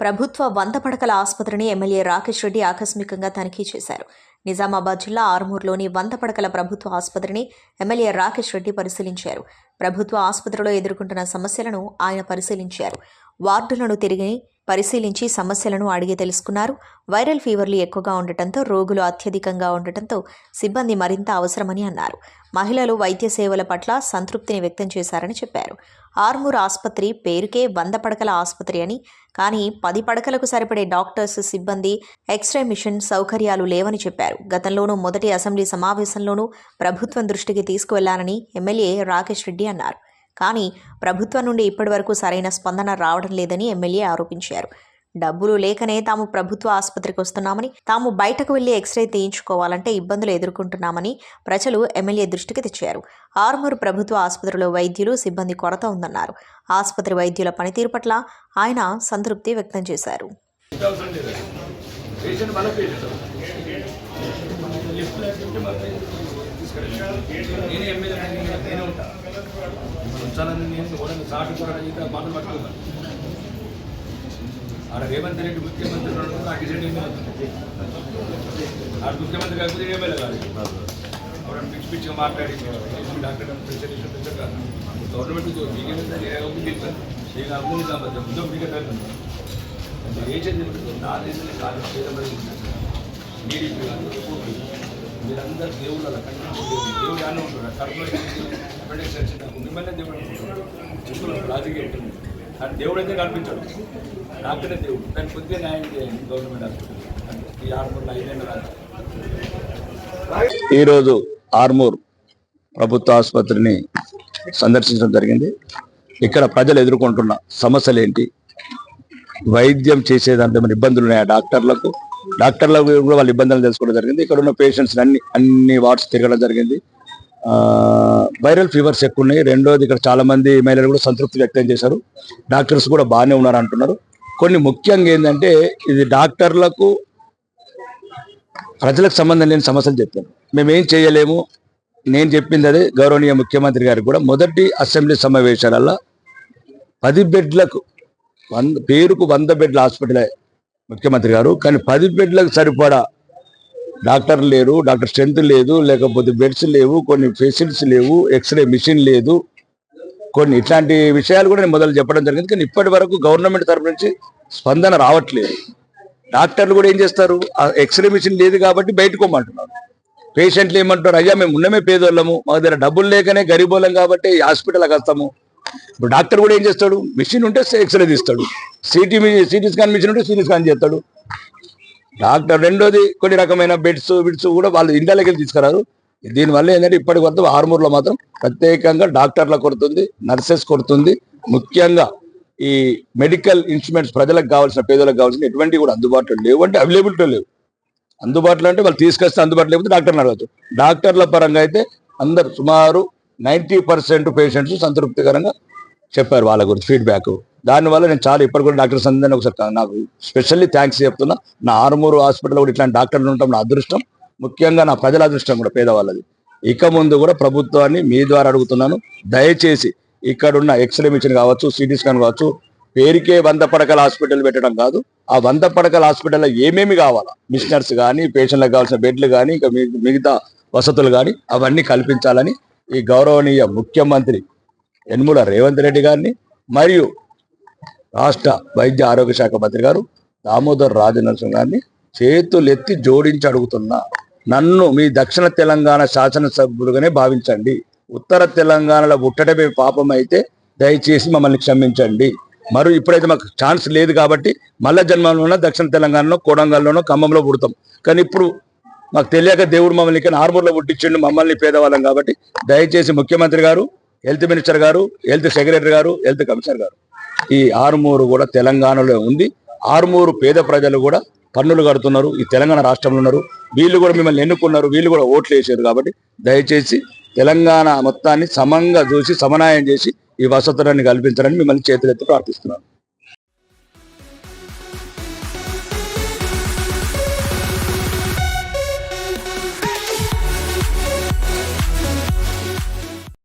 ప్రభుత్వ వంద పడకల ఆసుపత్రిని ఎమ్మెల్యే రాకేష్ రెడ్డి ఆకస్మికంగా తనిఖీ చేశారు. నిజామాబాద్ జిల్లా ఆర్మూర్లోని వంద పడకల ప్రభుత్వ ఆసుపత్రిని ఎమ్మెల్యే రాకేష్ రెడ్డి పరిశీలించారు. ప్రభుత్వ ఆసుపత్రిలో ఎదుర్కొంటున్న సమస్యలను ఆయన పరిశీలించారు. వార్డులను తిరిగి పరిశీలించి సమస్యలను అడిగి తెలుసుకున్నారు. వైరల్ ఫీవర్లు ఎక్కువగా ఉండటంతో రోగులు అత్యధికంగా ఉండటంతో సిబ్బంది మరింత అవసరమని అన్నారు. మహిళలు వైద్య సేవల పట్ల సంతృప్తిని వ్యక్తం చేశారని చెప్పారు. ఆర్మూర్ ఆసుపత్రి పేరుకే వంద పడకల ఆసుపత్రి అని కానీ పది పడకలకు సరిపడే డాక్టర్స్ సిబ్బంది ఎక్స్రే మిషన్ సౌకర్యాలు లేవని చెప్పారు. గతంలోనూ మొదటి అసెంబ్లీ సమావేశంలోనూ ప్రభుత్వం దృష్టికి తీసుకువెళ్ళానని ఎమ్మెల్యే రాకేష్ రెడ్డి అన్నారు. కానీ ప్రభుత్వం నుండి ఇప్పటివరకు సరైన స్పందన రావడం లేదని ఎమ్మెల్యే ఆరోపించారు. డబ్బులు లేకనే తాము ప్రభుత్వ ఆసుపత్రికి వస్తున్నామని తాము బయటకు వెళ్ళి ఎక్స్రే తీయించుకోవాలంటే ఇబ్బందులు ఎదుర్కొంటున్నామని ప్రజలు ఎమ్మెల్యే దృష్టికి తెచ్చారు. ఆరుమూరు ప్రభుత్వ ఆసుపత్రిలో వైద్యులు సిబ్బంది కొరత ఉందన్నారు. ఆసుపత్రి వైద్యుల పనితీరు పట్ల ఆయన సంతృప్తి వ్యక్తం చేశారు. అవసరం ఎమ్మెల్యే నేనే ఉంటా నేను కూడా సాటి కూడా అయితే మాటలు పట్టుకున్నాను. ఆడ రేవంత్ రెడ్డి ముఖ్యమంత్రి ఉన్నాడు, నాకు ఇదే ఆడ ముఖ్యమంత్రి కాకపోతే ఎమ్మెల్యే కాదు ఆవిడ పిచ్చి పిచ్చిగా మాట్లాడి డాక్టర్ స్పెషలిస్ట్ గవర్నమెంట్ మీకేమైందని నేను అభివృద్ధి కాబట్టి ముందు మీకే తెలియదు ఏ చదివిన నా దేశం కాదు మీరు ఇప్పుడు మీరందరూ దేవుళ్ళ దేవుడు అన్న ఉంటాడు. కడుపులో అపెండిక్స్ వచ్చిన మిమ్మల్ని దేవుడు చెప్తున్నాడు రాజకీయ ఉంటుంది కానీ దేవుడు అయితే కనిపించాడు. డాక్టరే దేవుడు. దాని కొద్దిగా న్యాయం చేయండి గవర్నమెంట్ హాస్పిటల్. ఈ ఆరు ఐదైన ఈరోజు ఆర్మూర్ ప్రభుత్వ ఆసుపత్రిని సందర్శించడం జరిగింది. ఇక్కడ ప్రజలు ఎదుర్కొంటున్న సమస్యలు ఏంటి? వైద్యం చేసేదాంట్లో ఏమైనా ఇబ్బందులు ఉన్నాయా డాక్టర్లకు? డాక్టర్లకు కూడా వాళ్ళ ఇబ్బందులు తెలుసుకోవడం జరిగింది. ఇక్కడ ఉన్న పేషెంట్స్ అన్ని అన్ని వార్డ్స్ తిరగడం జరిగింది. వైరల్ ఫీవర్స్ ఎక్కువ ఉన్నాయి రెండోది ఇక్కడ చాలా మంది మహిళలు కూడా సంతృప్తి వ్యక్తం చేశారు. డాక్టర్స్ కూడా బాగానే ఉన్నారు అంటున్నారు కొన్ని ముఖ్యంగా ఏంటంటే ఇది డాక్టర్లకు ప్రజలకు సంబంధం లేని సమస్యలు చెప్పాను మేము ఏం చేయలేము. నేను చెప్పింది అదే గౌరవనీయ ముఖ్యమంత్రి గారికి కూడా. మొదటి అసెంబ్లీ సమావేశాలలో పది బెడ్లకు వంద పేరుకు వంద బెడ్ల హాస్పిటలే ముఖ్యమంత్రి గారు. కానీ పది బెడ్లకు సరిపడా డాక్టర్ లేరు డాక్టర్ స్ట్రెంత్ లేదు లేకపోతే బెడ్స్ లేవు కొన్ని ఫెసిలిటీస్ లేవు ఎక్స్రే మిషన్ లేదు. కొన్ని ఇట్లాంటి విషయాలు కూడా నేను మొదలు చెప్పడం జరిగింది. కానీ ఇప్పటి వరకు గవర్నమెంట్ తరపు నుంచి స్పందన రావట్లేదు. డాక్టర్లు కూడా ఏం చేస్తారు? ఆ ఎక్స్రే మిషన్ లేదు కాబట్టి బయటకోమంటున్నారు పేషెంట్లు ఏమంటారు అయ్యా మేము ఉన్నమే పేదోళ్ళము మా దగ్గర డబ్బులు లేకనే గరీబోళ్ళం కాబట్టి హాస్పిటల్కి వస్తాము. ఇప్పుడు డాక్టర్ కూడా ఏం చేస్తాడు? మిషన్ ఉంటే ఎక్స్రే తీస్తాడు. సిటీ సిటీ స్కాన్ మిషన్ ఉంటే సిటీ స్కాన్ చేస్తాడు. డాక్టర్ రెండోది కొన్ని రకమైన బెడ్స్ బిడ్స్ కూడా వాళ్ళు ఇండియాలోకి వెళ్ళి తీసుకురారు. దీనివల్ల ఏంటంటే ఇప్పటి వరకు ఆర్మూర్లో మాత్రం ప్రత్యేకంగా డాక్టర్ల కొడుతుంది నర్సెస్ కొడుతుంది ముఖ్యంగా ఈ మెడికల్ ఇన్స్ట్రుమెంట్స్ ప్రజలకు కావాల్సిన పేదలకు కావాల్సిన ఎటువంటి కూడా అందుబాటులో లేవు అంటే అవైలబిలిటీ లేవు. అందుబాటులో అంటే వాళ్ళు తీసుకొస్తే అందుబాటులో లేకపోతే డాక్టర్ని అడగచ్చు. డాక్టర్ల పరంగా అయితే అందరు సుమారు నైంటీ పర్సెంట్ పేషెంట్స్ సంతృప్తికరంగా చెప్పారు వాళ్ళ గురించి ఫీడ్బ్యాక్ దానివల్ల నేను చాలా ఇప్పటి కూడా డాక్టర్స్ అందరినీ ఒకసారి నాకు స్పెషల్లీ థ్యాంక్స్ చెప్తున్నా. నా ఆరుమూరు హాస్పిటల్ కూడా ఇట్లాంటి డాక్టర్లు ఉండటం నా అదృష్టం. ముఖ్యంగా నా ప్రజల అదృష్టం కూడా పేదవాళ్ళది. ఇక ముందు కూడా ప్రభుత్వాన్ని మీ ద్వారా అడుగుతున్నాను. దయచేసి ఇక్కడున్న ఎక్స్రే మిషన్ కావచ్చు సిటీ స్కాన్ కావచ్చు పేరుకే వంద పడకల హాస్పిటల్ పెట్టడం కాదు. ఆ వంద పడకల హాస్పిటల్లో ఏమేమి కావాలా? మిషనర్స్ కానీ పేషెంట్లకు కావాల్సిన బెడ్లు కానీ ఇంకా మిగతా వసతులు కానీ అవన్నీ కల్పించాలని ఈ గౌరవనీయ ముఖ్యమంత్రి యనుమల రేవంత్ రెడ్డి గారిని మరియు రాష్ట్ర వైద్య ఆరోగ్య శాఖ మంత్రి గారు దామోదర్ రాజనరసింహ గారిని చేతులెత్తి జోడించి అడుగుతున్నా. నన్ను మీ దక్షిణ తెలంగాణ శాసనసభ్యులుగానే భావించండి. ఉత్తర తెలంగాణలో పుట్టడమే పాపం అయితే దయచేసి మమ్మల్ని క్షమించండి. మరి ఇప్పుడైతే మాకు ఛాన్స్ లేదు కాబట్టి మళ్ళా జన్మలోనో దక్షిణ తెలంగాణలో కోడంగల్లోనో ఖమ్మంలో పుడతాం. కానీ ఇప్పుడు మాకు తెలియక దేవుడు మమ్మల్ని ఇక్కడ ఆర్మూర్లో పుట్టించిండు మమ్మల్ని పేదవాళ్ళం కాబట్టి దయచేసి ముఖ్యమంత్రి గారు హెల్త్ మినిస్టర్ గారు హెల్త్ సెక్రటరీ గారు హెల్త్ కమిషనర్ గారు. ఈ ఆరుమూరు కూడా తెలంగాణలో ఉంది. ఆరుమూరు పేద ప్రజలు కూడా పన్నులు కడుతున్నారు. ఈ తెలంగాణ రాష్ట్రంలో ఉన్నారు. వీళ్ళు కూడా మిమ్మల్ని ఎన్నుకున్నారు. వీళ్ళు కూడా ఓట్లు వేసారు కాబట్టి దయచేసి తెలంగాణ మొత్తాన్ని సమంగా చూసి సమన్వయం చేసి ఈ వసతులన్నీ కల్పించాలని మిమ్మల్ని చేతులెత్తి ప్రార్థిస్తున్నాను.